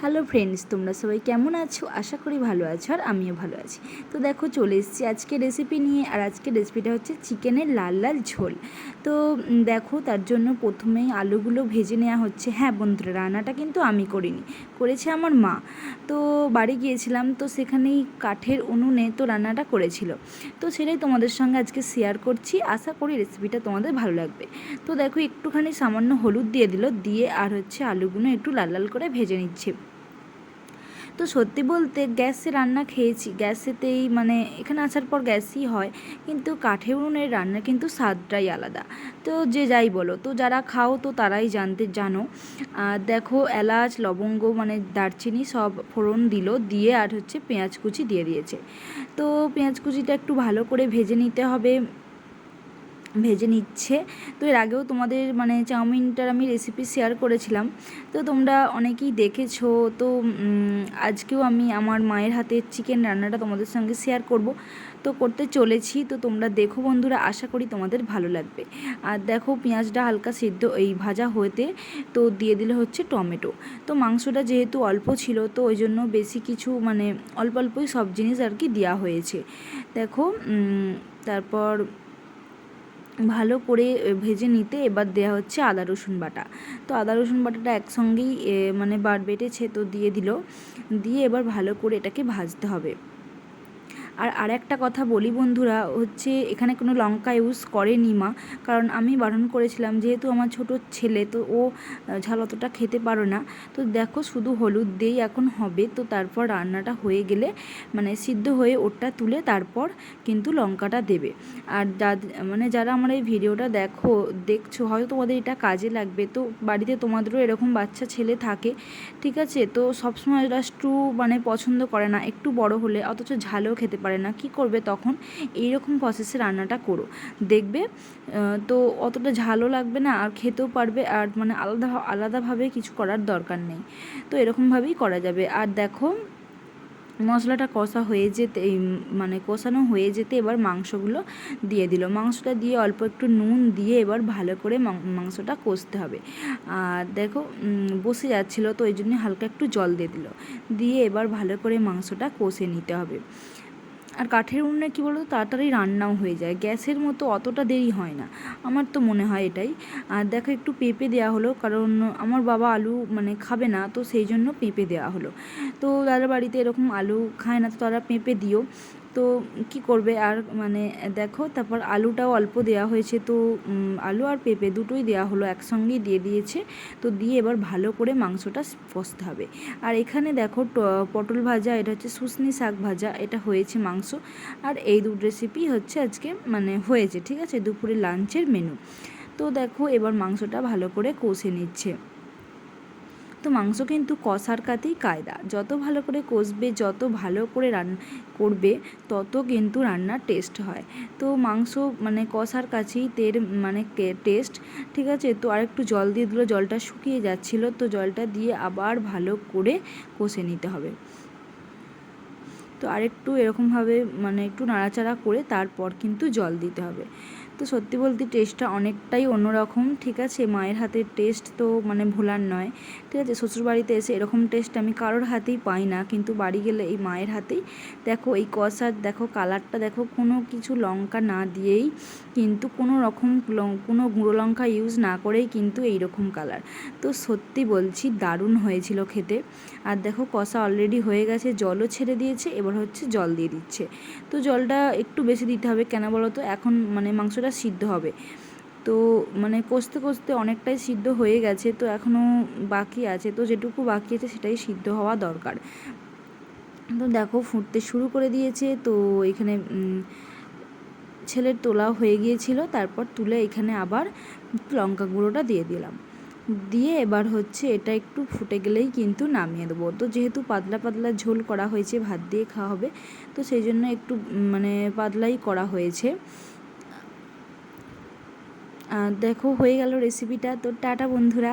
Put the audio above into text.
Hello friends, তোমরা সবাই কেমন আছো? আশা করি ভালো আছো আর আমিও ভালো আছি। তো দেখো, চলে এসেছি আজকে রেসিপি নিয়ে আর আজকে রেসিপিটা হচ্ছে চিকেনের লাল লাল ঝোল। তো দেখো, তার জন্য প্রথমেই আলুগুলো ভেজে নেওয়া হচ্ছে। হ্যাঁ বন্ধুরা, রান্নাটা কিন্তু আমি করিনি, করেছে আমার মা। তো, বাড়ি গিয়েছিলাম, তো সেখানেই কাঠের উনুনে তো রান্নাটা করেছিল। তো সেটাই তোমাদের সঙ্গে আজকে শেয়ার করছি। আশা করি রেসিপিটা তোমাদের ভালো লাগবে। তো দেখো, একটুখানি সামান্য হলুদ দিয়ে দিল, দিয়ে আর হচ্ছে আলুগুলো একটু লাল লাল করে ভেজে নিচ্ছে। তো সত্যি বলতে গ্যাসে রান্না খেয়েছি। গ্যাসেতেই মানে এখানে আসার পর গ্যাসই হয়। কিন্তু কাঠের উনুনের রান্না কিন্তু স্বাদটাই আলাদা। তো যে যাই বলো, তো যারা খাও তো তারাই জানতে, জানো। আর দেখো এলাচ, লবঙ্গ মানে দারচিনি সব ফোড়ন দিল, দিয়ে আর হচ্ছে পেঁয়াজ কুচি দিয়ে দিয়েছে। তো পেঁয়াজ কুচিটা একটু ভালো করে ভেজে নিতে হবে। ভেজে নিচ্ছে। তো এর আগেও তোমাদের মানে চাউমিনটার আমি রেসিপি শেয়ার করেছিলাম। তো তোমরা অনেকেই দেখেছ, তো আজকেও আমি আমার মায়ের হাতের চিকেন রান্নাটা তোমাদের সঙ্গে শেয়ার করব। তো করতে চলেছি, তো তোমরা দেখো বন্ধুরা, আশা করি তোমাদের ভালো লাগবে। আর দেখো পেঁয়াজটা হালকা সিদ্ধ এই ভাজা হতে তো দিয়ে দিলে হচ্ছে টমেটো। তো মাংসটা যেহেতু অল্প ছিল, তো ওই জন্য বেশি কিছু মানে অল্প অল্পই সব জিনিস আর কি দেওয়া হয়েছে। দেখো তারপর ভালো করে ভেজে নিতে এবার দেওয়া হচ্ছে আদা, রসুন বাটা। তো আদা, রসুন বাটাটা একসঙ্গেই মানে বাট বেটেছে তো দিয়ে দিল। দিয়ে এবার ভালো করে এটাকে ভাজতে হবে। আর আরেকটা কথা বলি বন্ধুরা, হচ্ছে এখানে কোনো লঙ্কা ইউজ করেনি মা। কারণ আমি বারণ করেছিলাম, যেহেতু আমার ছোট ছেলে, তো ও ঝাল অতটা খেতে পারো না। তো দেখো শুধু হলুদ দিয়েই এখন হবে, তো তারপর রান্নাটা হয়ে গেলে মানে সিদ্ধ হয়ে ওটা তুলে তারপর কিন্তু লঙ্কাটা দেবে। আর যা মানে যারা আমার এই ভিডিওটা দেখো, দেখছ, হয়তো তোমাদের এটা কাজে লাগবে। তো বাড়িতে তোমাদেরও এরকম বাচ্চা ছেলে থাকে, ঠিক আছে? তো সবসময় ওরা স্ট্রু মানে পছন্দ করে না, একটু বড় হলে, অথচ ঝালও খেতে পারে। না, কি করবে তখন? এই রকম প্রসেসে রান্নাটা করো। দেখবে তো অতটা ঝালও লাগবে না, আর খেতেও পারবে, আর মানে আলাদা, আলাদাভাবে কিছু করার দরকার নেই। তো এরকমভাবেই করা যাবে। আর দেখো, মশলাটা কষা হয়ে যেতে মানে কষানো হয়ে যেতে এবার মাংসগুলো দিয়ে দিল। মাংসটা দিয়ে অল্প একটু নুন দিয়ে এবার ভালো করে মাংসটা কষতে হবে। আর দেখো বসে যাচ্ছিল, তো ওই জন্য হালকা একটু জল দিয়ে দিল। দিয়ে এবার ভালো করে মাংসটা কষে নিতে হবে। আর কাঠের উনুনে কী বলতো, তাড়াতাড়ি রান্নাও হয়ে যায়। গ্যাসের মতো অতটা দেরি হয় না। আমার তো মনে হয় এটাই। আর দেখো একটু পেঁপে দেওয়া হলো, কারণ আমার বাবা আলু মানে খাবে না, তো সেই জন্য পেঁপে দেওয়া হলো। তো তাদের বাড়িতে এরকম আলু খায় না, তো তারা পেঁপে দিও। তো কি করবে? আর মানে দেখো, তারপর আলুটাও অল্প দেওয়া হয়েছে। তো আলু আর পেঁপে দুটোই দেওয়া হলো, একসঙ্গেই দিয়ে দিয়েছে। তো দিয়ে এবার ভালো করে মাংসটা কষতে হবে। আর এখানে দেখো পটল ভাজা, এটা হচ্ছে শুশনি শাক ভাজা, এটা হয়েছে মাংস। আর এই দুটো রেসিপি হচ্ছে আজকে মানে হয়েছে, ঠিক আছে? দুপুরে লাঞ্চের মেনু তো দেখো, এবার মাংসটা ভালো করে কষে নিচ্ছে। তো মাংস কিন্তু কষার কাতেই কায়দা। যত ভালো করে কষবে, যত ভালো করে রান, করবে, তত কিন্তু রান্নার টেস্ট হয়। তো মাংস মানে কষার কাছেই তের মানে টেস্ট ঠিক আছে? তো আরেকটু জল দিয়ে দিল, জলটা শুকিয়ে যাচ্ছিল, তো জলটা দিয়ে আবার ভালো করে কষে নিতে হবে। তো আরেকটু এরকমভাবে মানে একটু নাড়াচাড়া করে তারপর কিন্তু জল দিতে হবে। তো সত্যি বলতে টেস্টটা অনেকটাই অন্যরকম, ঠিক আছে? মায়ের হাতের টেস্ট তো মানে ভোলার নয়, ঠিক আছে? শ্বশুরবাড়িতে এসে এরকম টেস্ট আমি কারোর হাতেই পাই না। কিন্তু বাড়ি গেলে এই মায়ের হাতেই, দেখো এই কষার, দেখো কালারটা, দেখো কোনো কিছু লঙ্কা না দিয়েই কিন্তু কোনো রকম কোনো গুঁড়ো লঙ্কা ইউজ না করেই কিন্তু এই রকম কালার তো সত্যি বলছি, দারুণ হয়েছিল খেতে। আর দেখো কষা অলরেডি হয়ে গেছে, জলও ছেড়ে দিয়েছে, এবার হচ্ছে জল দিয়ে দিচ্ছে। তো জলটা একটু বেশি দিতে হবে কেন বলো তো এখন মানে মাংসটা সিদ্ধ হবে। তো মানে কষতে কষতে অনেকটাই সিদ্ধ হয়ে গেছে, তো এখনও বাকি আছে, তো যেটুকু বাকি আছে সেটাই সিদ্ধ হওয়া দরকার। তো দেখো ফুটতে শুরু করে দিয়েছে, তো এখানে ছেলের তোলা হয়ে গিয়েছিল, তারপর তুলে এখানে আবার লঙ্কা গুঁড়োটা দিয়ে দিলাম। দিয়ে এবার হচ্ছে এটা একটু ফুটে গেলেই কিন্তু নামিয়ে দেবো। তো যেহেতু পাতলা পাতলা ঝোল করা হয়েছে, ভাত দিয়ে খাওয়া হবে, তো সেই জন্য একটু মানে পাতলাই করা হয়েছে। দেখো হয়ে গেল রেসিপিটা তো টাটা বন্ধুরা।